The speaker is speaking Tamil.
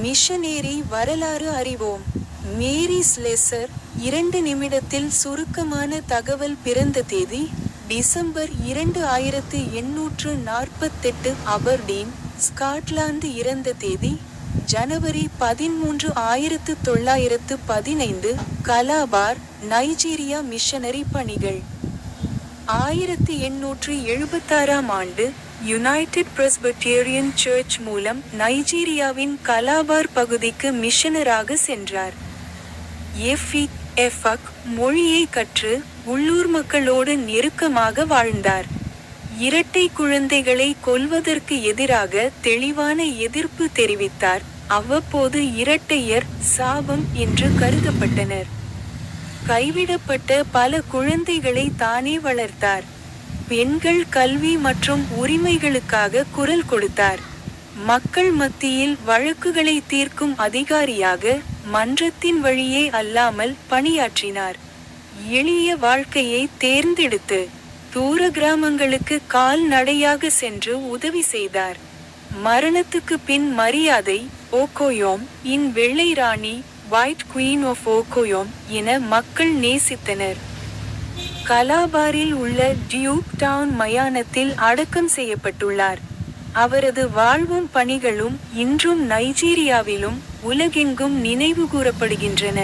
மிஷனேரி வரலாறு அறிவோம். மேரி ஸ்லெசர் இரண்டு நிமிடத்தில் சுருக்கமான தகவல் பிறந்த தேதி டிசம்பர் இரண்டு ஆயிரத்து எண்ணூற்று நாற்பத்தெட்டு அபர்டீன் ஸ்காட்லாந்து இறந்த தேதி ஜனவரி பதிமூன்று ஆயிரத்து தொள்ளாயிரத்து பதினைந்து கலாபார் நைஜீரியா மிஷனரி பணிகள். ஆயிரத்தி எண்ணூற்று எழுபத்தாறாம் ஆண்டு யுனைடெட் பிரஸ்பெட்டேரியன் சர்ச் மூலம் நைஜீரியாவின் கலாபார் பகுதிக்கு மிஷனராக சென்றார். எஃபி எஃபக் மொழியை கற்று உள்ளூர் மக்களோடு நெருக்கமாக வாழ்ந்தார். இரட்டை குழந்தைகளை கொல்வதற்கு எதிராக தெளிவான எதிர்ப்பு தெரிவித்தார். அவ்வப்போது இரட்டையர் சாபம் என்று கருதப்பட்டனர். கைவிடப்பட்ட பல குழந்தைகளை தானே வளர்த்தார். பெண்கள் கல்வி மற்றும் உரிமைகளுக்காக குரல் கொடுத்தார். மக்கள் மத்தியில் வழக்குகளை தீர்க்கும் அதிகாரியாக மன்றத்தின் வழியே அல்லாமல் பணியாற்றினார். எளிய வாழ்க்கையை தேர்ந்தெடுத்து தூர கிராமங்களுக்கு கால்நடையாக சென்று உதவி செய்தார். மரணத்துக்கு பின் மரியாதை ஓகோயோம் இன் வெள்ளை ராணி ஒயிட் குயின் ஆஃப் ஓகோயோம் என மக்கள் நேசித்தனர். கலாபாரில் உள்ள டியூக் டவுன் மயானத்தில் அடக்கம் செய்யப்பட்டுள்ளார். அவரது வாழ்வும் பணிகளும் இன்றும் நைஜீரியாவிலும் உலகெங்கும் நினைவு கூறப்படுகின்றன.